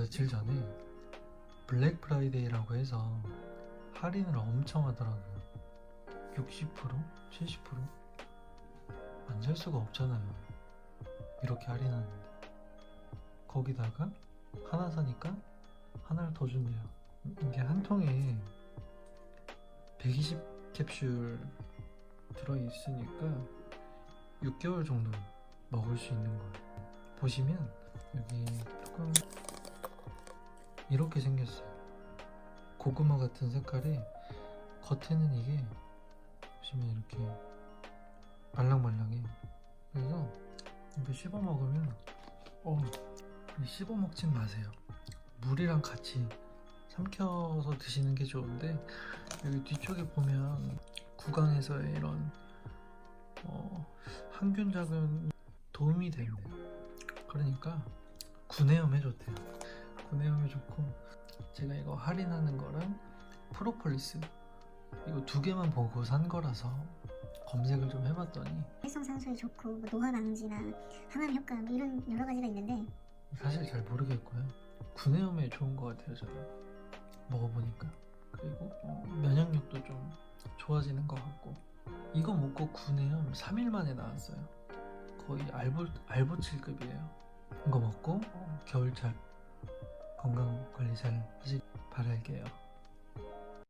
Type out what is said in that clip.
며칠 전에 블랙 프라이데이라고 해서 할인을 엄청 하더라고요. 60%? 70%? 안 살 수가 없잖아요. 이렇게 할인하는데. 거기다가 하나 사니까 하나를 더 준대요. 이게 한 통에 120 캡슐 들어있으니까 6개월 정도 먹을 수 있는 거예요. 보시면 여기 뚜껑 이렇게 생겼어요. 고구마 같은 색깔이 겉에는 이게 보시면 이렇게 말랑말랑해. 그래서 이거 씹어 먹으면 어 씹어 먹진 마세요. 물이랑 같이 삼켜서 드시는 게 좋은데 여기 뒤쪽에 보면 구강에서의 이런 어, 항균 작은 도움이 된대요. 그러니까 구내염에 좋대요. 구내염에 좋고 제가 이거 할인하는 거랑 프로폴리스 이거 두 개만 보고 산 거라서 검색을 좀 해봤더니 활성 산소에 좋고 뭐 노화 방지나 항암 효과 뭐 이런 여러 가지가 있는데 사실 잘 모르겠고요. 구내염에 좋은 것 같아요, 저는. 먹어보니까. 그리고 어, 면역력도 좀 좋아지는 것 같고. 이거 먹고 구내염 3일 만에 나왔어요. 거의 알보, 알보칠급이에요. 이거 먹고 어, 겨울철 건강 관리 잘 하시길 바랄게요.